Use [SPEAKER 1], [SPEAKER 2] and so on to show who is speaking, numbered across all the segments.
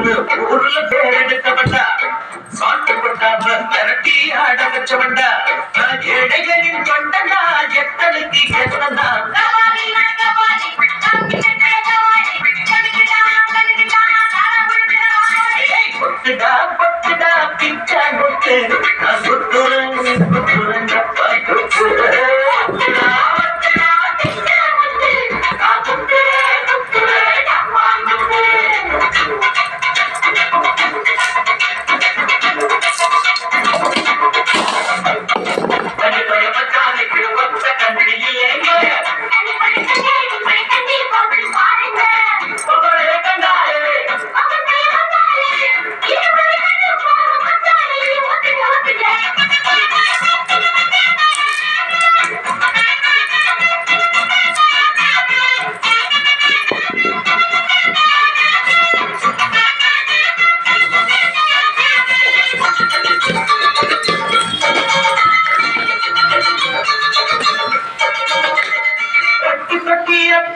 [SPEAKER 1] பட்டான்னு ஊர்ல பேரெடுத்தவன்டா சாட்டு பட்டாம மிரட்டி ஆட வச்சவன்டா நான் ஏழைகளின் தொண்டனா எத்தனைக்கு கெட்டனா கொட்டுடா பட்டுடா பிச்சா கொட்டு. நான் சுத்துறேன்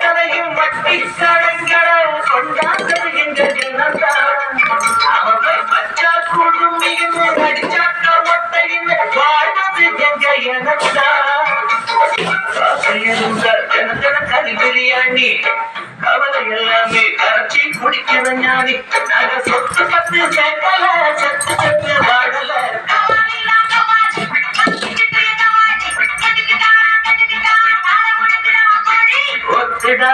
[SPEAKER 1] கட்டி வட்டி சடங்களும் கொண்டாந்தது எங்க தினம்தான் அவன் பச்சா குடும்பியும் அடிச்சாக்க ஒட்டையும் வாழ்வது எங்க எனத்தான் ஆசையிருந்த கவலை எல்லாமே கரைச்சி குடிக்கிற ஞானி. நாங்க சொத்து பத்து சேர்க்கல சத்து செத்து ஒத்துடா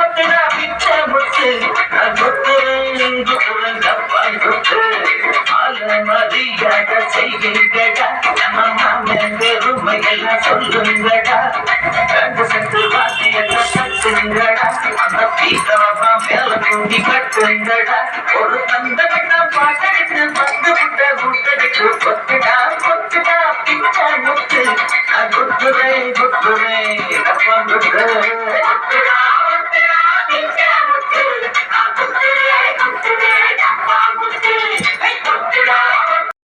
[SPEAKER 1] ஒத்துடா பிச்சை முத்து. நான் கொத்துறேன் கொத்துறேன் தப்பாய் கொத்து ஆல நம்ம மாமன் பெருமையெல்லாம் சொல்லுங்கடா. ரெண்டு செட்டு வாத்தியெல்லாம் கட்டுங்கடா. அந்த பீத்தவா மேல குண்டி கட்டுங்கடா. ஒரு தந்த